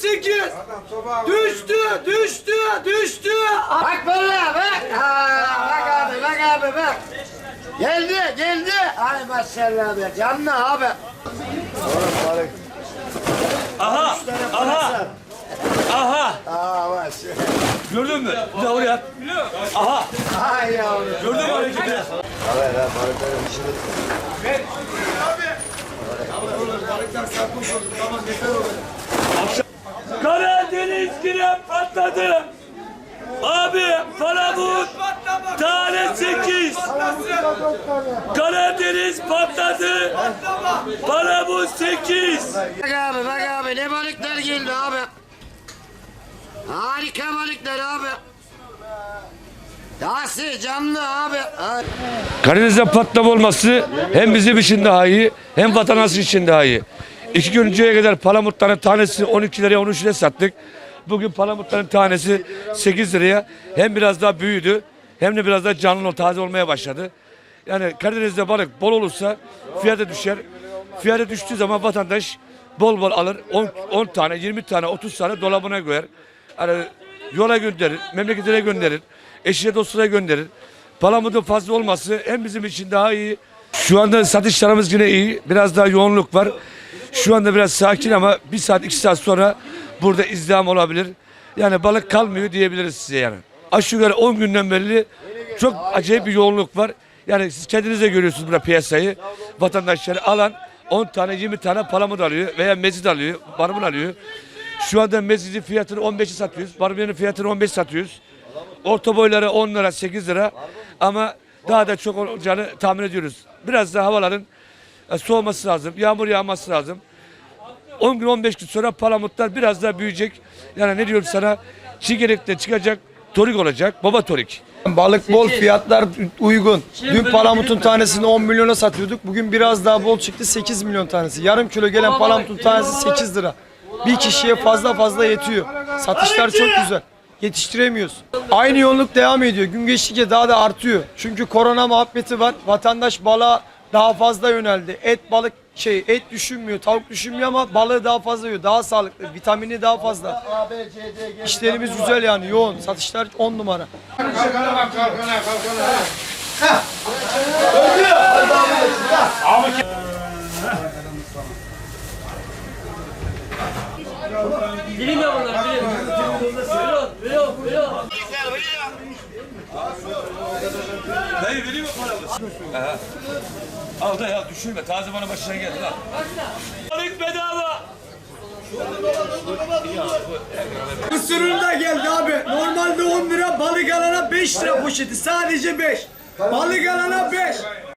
8. Düştü, düştü, düştü. Bak böyle bak. Ha, bak abi bak abi bak. Geldi geldi. Ay maşallah be canlı abi. Aha! Aha! Aha! Aa maşallah. Gördün mü? Bir de oraya. Aha! Ay yavrum. Gördün mü hareketi? Karadeniz giren patladı. Abi palamut tane sekiz. Karadeniz patladı. Palamut sekiz. Bak abi bak abi ne balıklar geldi abi. Harika balıklar abi. Yası canlı abi. Ay. Karadeniz'de patlama olması hem bizim için daha iyi hem vatandaş için daha iyi. İki gün önceye kadar palamutların tanesi 12 liraya 13 liraya sattık. Bugün palamutların tanesi 8 liraya hem biraz daha büyüdü hem de biraz daha canlı taze olmaya başladı. Yani Karadeniz'de balık bol olursa fiyatı düşer. Fiyatı düştüğü zaman vatandaş bol bol alır. 10, 10 tane, 20 tane, 30 tane dolabına koyar. Yani yola gönderir, memleketine gönderir, eşine dostuna gönderir. Palamutun fazla olması hem bizim için daha iyi. Şu anda satışlarımız yine iyi. Biraz daha yoğunluk var. Şu anda biraz sakin ama bir saat iki saat sonra burada izdiham olabilir. Yani balık kalmıyor diyebiliriz size yani. Aşağı yukarı 10 günden beri çok acayip bir yoğunluk var. Yani siz kendiniz de görüyorsunuz burada piyasayı. Vatandaşları alan 10 tane 20 tane palamut alıyor veya mezit alıyor, barbun alıyor. Şu anda mezidin fiyatını 15'e satıyoruz. Barbunun fiyatını 15 satıyoruz. Orta boyları 10 lira 8 lira ama daha da çok olacağını tahmin ediyoruz. Biraz da havaların e, soğuması lazım. Yağmur yağması lazım. 10 gün 15 gün sonra palamutlar biraz daha büyüyecek. Yani ne diyorum sana çiğgerekte çıkacak torik olacak. Baba torik. Balık bol, fiyatlar uygun. Dün palamutun tanesini 10 milyona satıyorduk. Bugün biraz daha bol çıktı 8 milyon tanesi. Yarım kilo gelen palamutun tanesi 8 lira. Bir kişiye fazla fazla yetiyor. Satışlar çok güzel. Yetiştiremiyoruz. Aynı yoğunluk devam ediyor. Gün geçtikçe daha da artıyor. Çünkü korona muhabbeti var. Vatandaş balığa daha fazla yöneldi. Et balık şey et düşünmüyor, tavuk düşünmüyor ama balığı daha fazla yiyor. Daha sağlıklı, vitamini daha fazla. İşlerimiz güzel yani yoğun. Satışlar 10 numara. Bilim ya bunlar bilim. Biliyor, biliyor, biliyor. Dayı vereyim mi paramı? Aha. Al da ya düşürme. Taze bana başına geldi lan. Balık bedava. Mısırın da geldi abi. Normalde 10 lira balık alana 5 lira poşeti. Sadece 5. Balık alana 5.